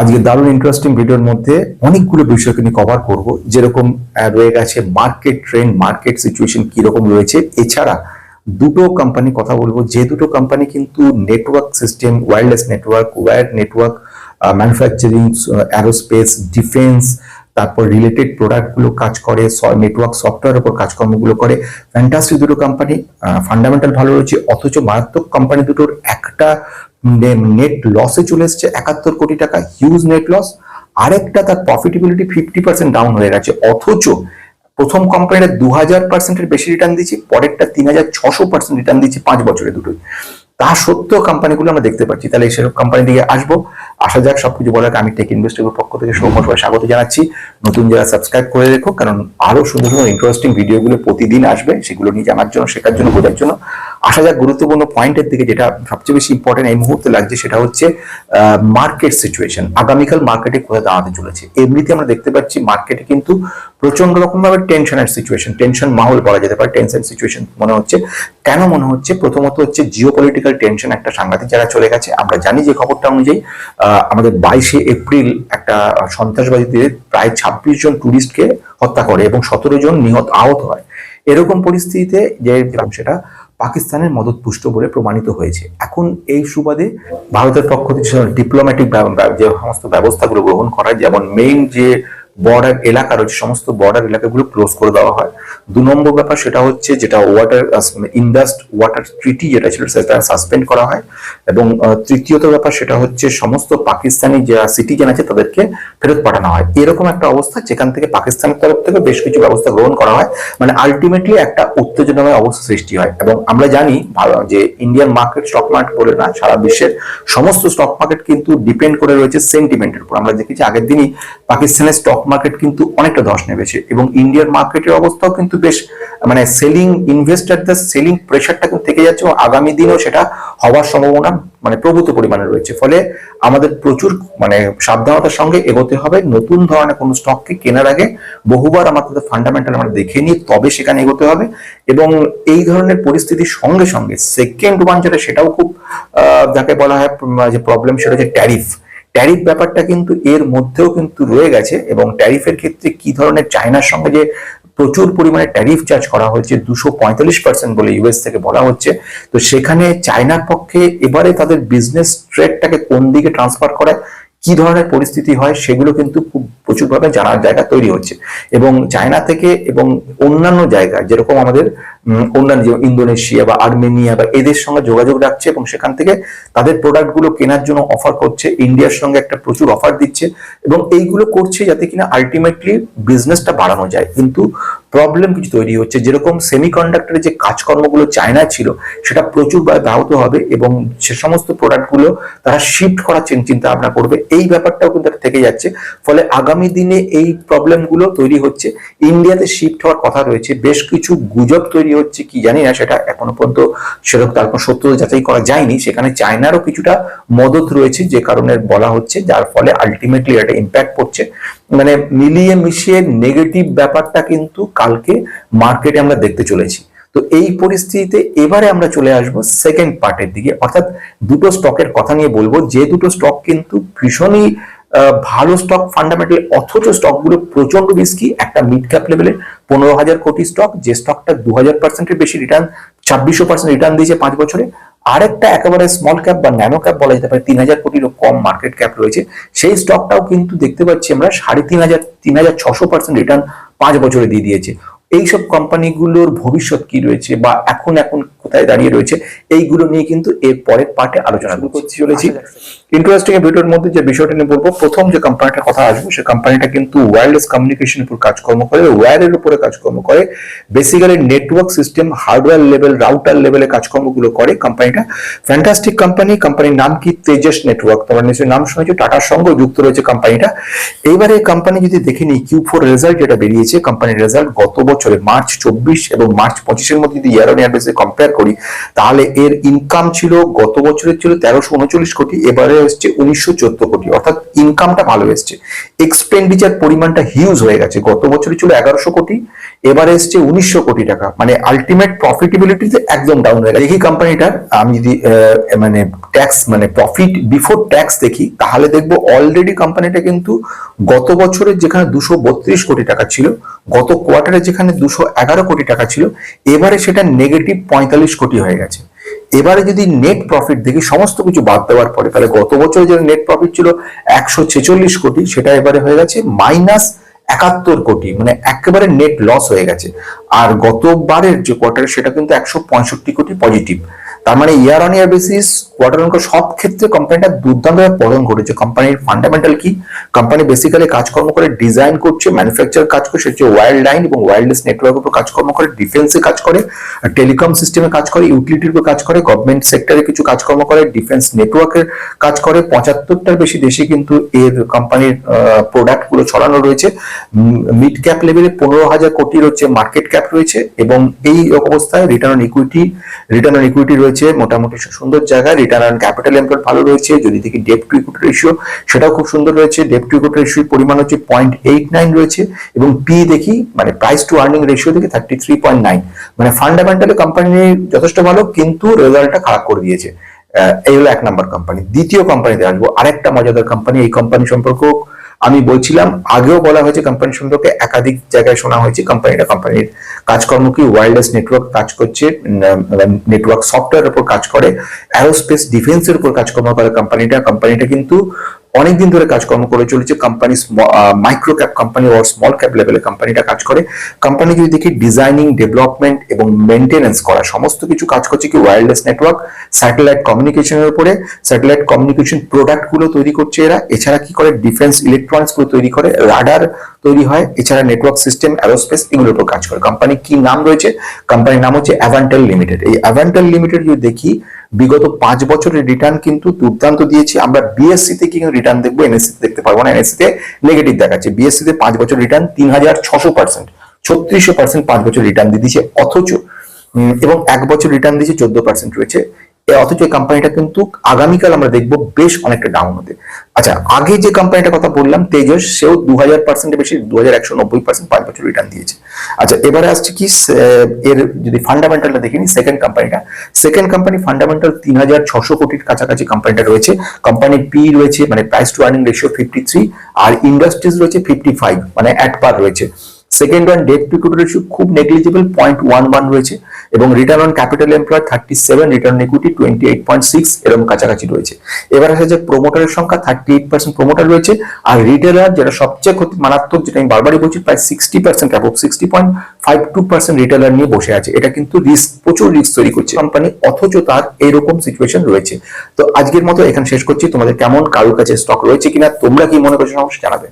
আজকে দারুণ ইন্টারেস্টিং ভিডিওর মধ্যে অনেকগুলো বিষয়কে নিয়ে কভার করব। যেরকম রয়ে গেছে মার্কেট ট্রেন্ড মার্কেট সিচুয়েশন কীরকম রয়েছে। এছাড়া দুটো কোম্পানি কথা বলব। যে দুটো কোম্পানি কিন্তু network system wireless network wire network manufacturing aerospace defence তারপর রিলেটেড প্রোডাক্টগুলো কাজ করে নেটওয়ার্ক সফটওয়্যার উপর কাজকর্মগুলো করে। ফ্যান্টাস্টিক দুটো কোম্পানি ফান্ডামেন্টাল ভালো রয়েছে। অথচ মারাত্মক কোম্পানি দুটোর একটা নেট লসে চলে এসছে একাত্তর কোটি টাকা হিউজ নেট লস আরেকটা তার প্রফিটেবিলিটি ফিফটি পার্সেন্ট ডাউন হয়ে গেছে। অথচ প্রথম কোম্পানিটা দু হাজার পার্সেন্টের বেশি রিটার্ন দিচ্ছে পরেরটা তিন হাজার ছশো পার্সেন্ট রিটার্ন দিচ্ছে পাঁচ বছরে দুটোই তা সত্ত্বেও কোম্পানিগুলো আমরা দেখতে পাচ্ছি। তাহলে সেসব কোম্পানি দিকে আসব। আসা যাক সবকিছু বলার আমি টেক ইনভেস্টের পক্ষ থেকে সৌম্য স্বাগত জানাচ্ছি। নতুন যারা সাবস্ক্রাইব করে রেখো, কারণ আরও সুন্দর সুন্দর ইন্টারেস্টিং ভিডিওগুলো প্রতিদিন আসবে। সেগুলো নিয়ে জানার জন্য, শেখার জন্য, বোঝার জন্য। আসা যাক গুরুত্বপূর্ণ পয়েন্টের দিকে যেটা সবচেয়ে বেশি ইম্পর্টেন্ট এই মুহূর্তে লাগছে সেটা হচ্ছে মার্কেট সিচুয়েশন আগামীকাল মার্কেটে কোথায় দাঁড়াতে চলেছে? এমনিতে আমরা দেখতে পাচ্ছি মার্কেটে কিন্তু প্রচণ্ড রকম ভাবে টেনশনের সিচুয়েশন টেনশন মাহল বলা যেতে পারে টেনশন সিচুয়েশন মনে হচ্ছে। কেন মনে হচ্ছে? প্রথমত হচ্ছে জিও পলিটিক্যাল টেনশন একটা সাংঘাতিক জায়গা চলে গেছে। আমরা জানি যে খবরটা অনুযায়ী আমাদের বাইশে এপ্রিল একটা সন্ত্রাসবাদীদের প্রায় ছাব্বিশ জন টুরিস্টকে হত্যা করে এবং সতেরো জন নিহত, আহত হয়। এরকম পরিস্থিতিতে যে সেটা পাকিস্তানের মদত পুষ্ট বলে প্রমাণিত হয়েছে। এখন এই সুবাদে ভারতের পক্ষ থেকে ডিপ্লোম্যাটিক যে সমস্ত ব্যবস্থাগুলো গ্রহণ করা যেমন মেইন যে বর্ডার এলাকা রয়েছে সমস্ত বর্ডার এলাকাগুলো ক্লোজ করে দেওয়া হয়। দু নম্বর ব্যাপার সেটা হচ্ছে যেটা ওয়াটার ইন্ডাস্ট ওয়াটার ট্রিটি যেটা ছিল সেটা সাসপেন্ড করা হয়। এবং তৃতীয়ত ব্যাপার সেটা হচ্ছে সমস্ত পাকিস্তানি যারা সিটিজেন আছে তাদেরকে ফেরত পাঠানো হয়। এরকম একটা অবস্থা যেখান থেকে পাকিস্তানের তরফ থেকে বেশ কিছু ব্যবস্থা গ্রহণ করা হয়। মানে আলটিমেটলি একটা উত্তেজনাময় অবস্থা সৃষ্টি হয়। এবং আমরা জানি যে ইন্ডিয়ান মার্কেট স্টক মার্কেট বলে না, সারা বিশ্বের সমস্ত স্টক মার্কেট কিন্তু ডিপেন্ড করে রয়েছে সেন্টিমেন্টের উপর। আমরা দেখেছি আগের দিনই পাকিস্তানের স্টক মার্কেট কিন্তু অনেকটা ধস নেমেছে এবং ইন্ডিয়ার মার্কেটের অবস্থাও কিন্তু বেশ মানে সেলিং ইনভেস্টারদের সেলিং প্রেশারটা কিন্তু থেকে যাচ্ছে এবং আগামী দিনেও সেটা হওয়ার সম্ভাবনা মানে প্রভূত পরিমাণে রয়েছে। ফলে আমাদের প্রচুর মানে সাবধানতার সঙ্গে এগোতে হবে। নতুন ধরনের কোনো স্টককে কেনার আগে বহুবার আমাদের ফান্ডামেন্টাল আমরা দেখে নিয়ে তবে সেখানে এগোতে হবে এবং এই ধরনের পরিস্থিতির সঙ্গে সঙ্গে সেকেন্ড ওয়ান যেটা সেটাও খুব যাকে বলা হয় যে প্রবলেম সেটা হচ্ছে ট্যারিফ ট্যারিফ ব্যাপারটা কিন্তু এর মধ্যেও কিন্তু রয়ে গেছে এবং ট্যারিফের ক্ষেত্রে কি ধরনের চায়নার সঙ্গে যে প্রচুর পরিমাণে ট্যারিফ চার্জ করা হয়েছে, দুশো পঁয়তাল্লিশ পার্সেন্ট বলে ইউএস থেকে বলা হচ্ছে, তো সেখানে চায়নার পক্ষে এবারে তাদের বিজনেস ট্রেডটাকে কোন দিকে ট্রান্সফার করায়, কি ধরনের পরিস্থিতি হয় সেগুলো কিন্তু খুব প্রচুরভাবে জানার জায়গা তৈরি হচ্ছে। এবং চায়না থেকে এবং অন্যান্য জায়গায়, যেরকম আমাদের অন্যান্য যে ইন্দোনেশিয়া বা আর্মেনিয়া বা এদের সঙ্গে যোগাযোগ রাখছে এবং সেখান থেকে তাদের প্রোডাক্টগুলো কেনার জন্য অফার করছে। ইন্ডিয়ার সঙ্গে একটা প্রচুর অফার দিচ্ছে এবং এইগুলো করছে যাতে কিনা আলটিমেটলি বিজনেসটা বাড়ানো যায়। কিন্তু প্রবলেম কিছু তৈরি হচ্ছে। যেরকম সেমিকন্ডাক্টরের যে কাজকর্মগুলো চায়না ছিল, সেটা প্রচুর ব্যাহত হবে এবং সে সমস্ত প্রোডাক্টগুলো তারা শিফট করার চিন- চিন্তা ভাবনা করবে। এই ব্যাপারটাও কিন্তু থেকে যাচ্ছে। ফলে আগামী দিনে এই প্রবলেমগুলো তৈরি হচ্ছে। ইন্ডিয়াতে শিফট হওয়ার কথা রয়েছে। বেশ কিছু গুজব তৈরি হচ্ছে কি জানি না, সেটা এখনও পর্যন্ত সেরকম তার কোনো সত্য যাচাই করা যায়নি। সেখানে চায়নারও কিছুটা মদত রয়েছে, যে কারণে বলা হচ্ছে, যার ফলে আলটিমেটলি একটা ইম্প্যাক্ট পড়ছে মানে মিলিয়ে মিশিয়ে নেগেটিভ ব্যাপারটা কিন্তু কালকে মার্কেটে আমরা দেখতে চলেছি। তো এই পরিস্থিতিতে এবারে আমরা চলে আসব সেকেন্ড পার্টের দিকে। অর্থাৎ দুটো স্টকের কথা নিয়ে বলব। যে দুটো স্টক কিন্তু ভীষণই ভালো স্টক ফান্ডামেন্টাল অথচ স্টকগুলো প্রচণ্ড রিস্কি একটা মিড ক্যাপ লেভেলে পনেরো হাজার কোটি স্টক যে স্টকটা দু হাজার পার্সেন্টের বেশি রিটার্ন ছাব্বিশশো পার্সেন্ট রিটার্ন দিয়েছে পাঁচ বছরে। আরেকটা একেবারে স্মল ক্যাপ বা ন্যানো ক্যাপ বলা যেতে পারে তিন হাজার কোটিরও কম মার্কেট ক্যাপ রয়েছে। সেই স্টকটাও কিন্তু দেখতে পাচ্ছি আমরা সাড়ে তিন হাজার তিন হাজার ছশো পার্সেন্ট রিটার্ন পাঁচ বছরে দিয়ে দিয়েছে। এইসব কোম্পানিগুলোর ভবিষ্যৎ কি রয়েছে বা এখন এখন কোথায় দাঁড়িয়ে রয়েছে এইগুলো নিয়ে কিন্তু এর পরের পার্টে আলোচনা করতে চলেছি। ইন্টারেস্টিং এর ভিডিওর মধ্যে যে বিষয়টা নিয়ে বলব, প্রথম যে কোম্পানিটার কথা আসব সেই কোম্পানিটা কিন্তু ওয়্যারলেস কমিউনিকেশন উপর কাজকর্ম করে ওয়্যারের উপরে কাজকর্ম করে basically network system hardware level router লেভেলে কাজকর্মগুলো করে কোম্পানিটা ফ্যান্টাস্টিক কোম্পানি কোম্পানির নাম কি? তেজস নেটওয়ার্ক তোমার নিশ্চয়ই নাম শুনেছো টাটার সঙ্গে যুক্ত রয়েছে কোম্পানিটা এইবারে কোম্পানি যদি দেখে নিই কিউ ফোর রেজাল্ট যেটা বেরিয়েছে কোম্পানির রেজাল্ট গত বছরে মার্চ চব্বিশ এবং মার্চ পঁচিশের মধ্যে যদি ইয়ার অন ইয়ার বেসে কম্পেয়ার করি, তাহলে এর ইনকাম ছিল গত বছরের ছিল তেরোশো উনচল্লিশ কোটি, এবারে এসছে উনিশশো চোদ্দ কোটি, অর্থাৎ ইনকামটা ভালো এসছে। এক্সপেন্ডিচার পরিমাণটা হিউজ হয়ে গেছে, গত বছরে ছিল এগারোশো কোটি, এবারে এসছে উনিশশো কোটি টাকা। মানে আলটিমেট প্রফিটেবিলিটিতে একদম ডাউন হয়ে গেছে। দেখি কোম্পানিটার আমি যদি মানে ট্যাক্স মানে প্রফিট বিফোর ট্যাক্স দেখি, তাহলে দেখব অলরেডি কোম্পানিটা কিন্তু গত বছরের যেখানে দুশো বত্রিশ কোটি টাকা ছিল, গত কোয়ার্টারে যেখানে দুশো এগারো কোটি টাকা ছিল, এবারে সেটা নেগেটিভ পঁয়তাল্লিশ কোটি হয়ে গেছে। এবারে যদি নেট প্রফিট দেখি সমস্ত কিছু বাদ দেওয়ার পরে, তাহলে গত বছর যে নেট প্রফিট ছিল একশো ছেচল্লিশ কোটি, সেটা এবারে হয়ে গেছে মাইনাস একাত্তর কোটি মানে একেবারে নেট লস হয়ে গেছে। আর গতবারের যে কোয়ার্টার সেটা কিন্তু একশো পঁয়ষট্টি কোটি পজিটিভ তার মানে year on year basis quarter on সব ক্ষেত্রে কোম্পানিটা দুর্দান্তভাবে পতন ঘটেছে কোম্পানির ফান্ডামেন্টাল কি? কোম্পানি বেসিক্যালি কাজকর্ম করে ডিজাইন করছে ম্যানুফ্যাকচার কাজ করছে হচ্ছে ওয়াইল্ড লাইন এবং ওয়াইল্ডলেস নেটওয়ার্কের উপর কাজকর্ম করে ডিফেন্সে কাজ করে টেলিকম সিস্টেমে কাজ করে ইউটিলিটির উপর কাজ করে গভর্নমেন্ট সেক্টরে কিছু কাজকর্ম করে ডিফেন্স নেটওয়ার্কের কাজ করে। পঁচাত্তরটার বেশি দেশে কিন্তু এর কোম্পানির প্রোডাক্টগুলো ছড়ানো রয়েছে। মিড ক্যাপ লেভেলে পনেরো হাজার কোটির হচ্ছে মার্কেট ক্যাপ রয়েছে এবং এই অবস্থায় return on equity return on equity রয়েছে মোটামুটি সুন্দর জায়গায় রিটার্ন অন ক্যাপিটাল এমপ্লয়েড ভালো রয়েছে, যদি দেখি ডেপ টু ইকুইটি রেশিও সেটাও খুব সুন্দর রয়েছে। ডেপ টু ইকুইটি রেশিওর পরিমাণ হচ্ছে পয়েন্ট এইট নাইন রয়েছে এবং পি দেখি মানে প্রাইস টু আর্নিং রেশিও দেখি থার্টি থ্রি পয়েন্ট নাইন মানে ফান্ডামেন্টালি কোম্পানি যথেষ্ট ভালো, কিন্তু রেজাল্টটা খারাপ করে দিয়েছে। এই হলো এক নাম্বার কোম্পানি দ্বিতীয় কোম্পানিতে আসব। আরেকটা মজাদার কোম্পানি এই কোম্পানি সম্পর্কেও আমি বলছিলাম, আগেও বলা হয়েছে কোম্পানি সম্পর্কে একাধিক জায়গায় শোনা হয়েছে কোম্পানিটা কোম্পানির কাজকর্ম কি ওয়্যারলেস নেটওয়ার্ক কাজ করছে নেটওয়ার্ক সফটওয়্যার উপর কাজ করে অ্যারোস্পেস ডিফেন্সের উপর কাজকর্ম করে কোম্পানিটা কোম্পানিটা কিন্তু অনেকদিন ধরে কাজকর্ম করে চলেছে। কোম্পানি মাইক্রো ক্যাপ কোম্পানি ও স্মল ক্যাপ লেভেলে কোম্পানিটা কাজ করে। কোম্পানি যদি দেখি ডিজাইনিং ডেভেলপমেন্ট এবং মেনটেনেন্স করা, সমস্ত কিছু কাজ করছে কি ওয়্যারলেস নেটওয়ার্ক স্যাটেলাইট কমিউনিকেশনের উপরে। স্যাটেলাইট কমিউনিকেশন প্রোডাক্টগুলো তৈরি করছে এরা। এছাড়া কি করে? ডিফেন্স ইলেকট্রনিক্সগুলো তৈরি করে। রাডার তৈরি হয়। এছাড়া নেটওয়ার্ক সিস্টেম অ্যারোস্পেস এগুলোর উপর কাজ করে। কোম্পানি কি নাম রয়েছে? কোম্পানির নাম হচ্ছে অ্যাভান্টেল লিমিটেড এই অ্যাভান্টেল লিমিটেড যদি দেখি বিগত পাঁচ বছরের রিটার্ন কিন্তু দুর্দান্ত দিয়েছি। আমরা বিএসসি তে কিন্তু রিটার্ন দেখব এনএসসি তে দেখতে পারব না। এনএসসি তে নেগেটিভ দেখাচ্ছে। বিএসসি তে পাঁচ বছর রিটার্ন তিন হাজার ছশো পার্সেন্ট ছত্রিশশো পার্সেন্ট পাঁচ বছর রিটার্ন দিয়ে দিয়েছে। অথচ এবং এক বছর রিটার্ন দিয়েছে চোদ্দ পার্সেন্ট রয়েছে। অথচ এই কোম্পানিটা কিন্তু আগামীকাল আমরা দেখব বেশ অনেকটা ডাউন হতে। আচ্ছা আগে যে কোম্পানিটার কথা বললাম, তেজস, সেও দু হাজার পার্সেন্টের বেশি দু হাজার একশো নব্বই পার্সেন্ট পাঁচ বছর রিটার্ন দিয়েছে। আচ্ছা এবারে আসছে কি এর যদি ফান্ডামেন্টালটা দেখিনি সেকেন্ড কোম্পানিটা সেকেন্ড কোম্পানি ফান্ডামেন্টাল তিন হাজার ছশো কোটির কাছাকাছি কোম্পানিটা রয়েছে। কোম্পানির পি রয়েছে মানে price to earning ratio fifty three R industries রয়েছে ফিফটি ফাইভ মানে অ্যাট পার রয়েছে। Second one debt to equity ratio খুব নেগলিজিবল পয়েন্ট রয়েছে এবং return on capital employ thirty seven return equity eight point six এরকম কাছাকাছি রয়েছে। এবার আসে যে প্রোমোটারের সংখ্যা থার্টি এইট পার্সেন্ট প্রোমোটার রয়েছে আর রিটেলার যেটা সবচেয়ে ক্ষতি মারাত্মক, যেটা আমি বারবারই বলছি, প্রায় sixty percent above sixty point five two percent retailer নিয়ে বসে আছে। এটা কিন্তু রিস্ক প্রচুর রিস্ক তৈরি করছে কোম্পানি অথচ তার এইরকম সিচুয়েশন রয়েছে। তো আজকের মতো এখানে শেষ করছি। তোমাদের কেমন, কারোর কাছে স্টক রয়েছে কিনা, তোমরা কি মনে করছ, অবশ্যই জানাবে।